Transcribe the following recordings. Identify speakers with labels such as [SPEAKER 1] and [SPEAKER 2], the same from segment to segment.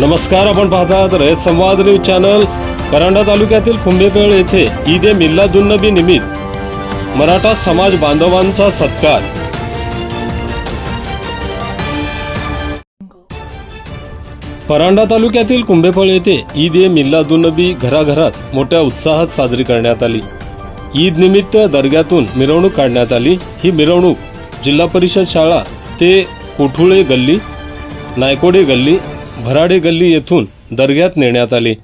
[SPEAKER 1] नमस्कार आपण पाहतात रयत संवाद न्यूज चॅनल परांडा तालुक्यातील कुंभेपेळ येथे ईद ए मिल्लादुन्नबी निमित्त मराठा समाज बांधवांचा सत्कार. परांडा तालुक्यातील कुंभेफळ येथे ईद ए मिल्लादुन्नबी घराघरात मोठ्या उत्साहात साजरी करण्यात आली. ईद निमित्त दर्ग्यातून मिरवणूक काढण्यात आली. ही मिरवणूक जिल्हा परिषद शाळा ते कोठुळे गल्ली नायकोडे गल्ली भराडे गल्ली येथून दर्ग्यात नेण्यात आली.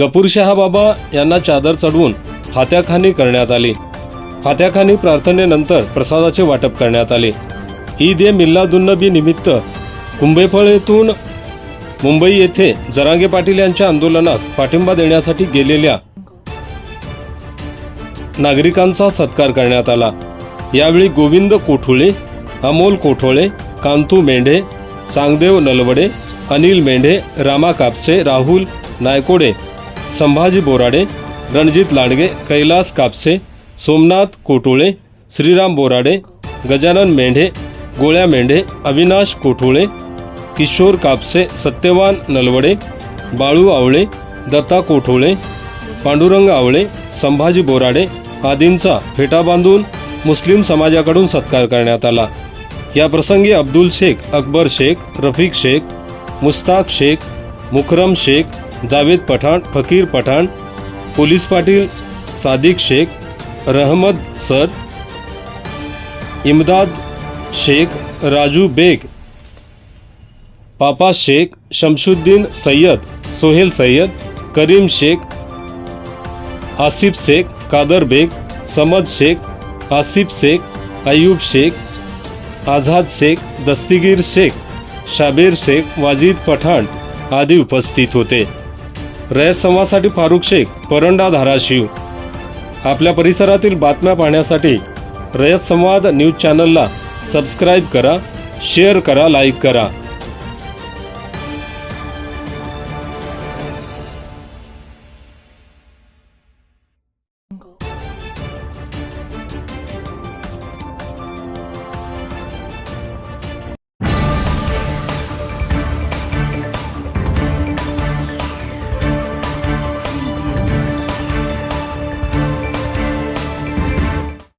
[SPEAKER 1] गपूरशहा बाबा यांना चादर चढवून फात्याखानी करण्यात आली. फात्याखानी प्रार्थनेनंतर प्रसादाचे वाटप करण्यात आले. ईद ए मिल्लादुन्नबी निमित्त कुंभेफळ येथून मुंबई येथे जरांगे पाटील यांच्या आंदोलनास पाठिंबा देण्यासाठी गेलेल्या नागरिकांचा सत्कार करण्यात आला. यावेळी गोविंद कोठुळे अमोल कोठोळे कांतू मेंढे चांगदेव नलवडे अनिल मेंढे रामा कापसे राहुल नायकोडे संभाजी बोराडे रणजित लांडगे कैलास कापसे सोमनाथ कोटोळे श्रीराम बोराडे गजानन मेंढे गोळ्या मेंढे अविनाश कोठोळे किशोर कापसे सत्यवान नलवडे बाळू आवळे दत्ता कोठोळे पांडुरंग आवळे संभाजी बोराडे आदींचा फेटा बांधून मुस्लिम समाजाकडून सत्कार करण्यात आला. या प्रसंगी अब्दुल शेख अकबर शेख रफिक शेख मुस्ताक शेख मुकरम शेख जावेद पठाण फकीर पठाण पोलीस पाटील सादिक शेख रहमद सर इमदाद शेख राजू बेग पापा शेख शमशुद्दीन सय्यद सोहेल सय्यद करीम शेख आसिफ शेख कादर बेग समद शेख आसिफ शेख अयूब शेख आझाद शेख दस्तिगीर शेख शाबीर शेख वाजिद पठाण आदी उपस्थित होते. रयतसंवादसाठी फारुख शेख परंडा धाराशिव. आपल्या परिसरातील बातम्या पाहण्यासाठी रयत संवाद न्यूज चॅनलला सबस्क्राईब करा शेअर करा लाईक करा.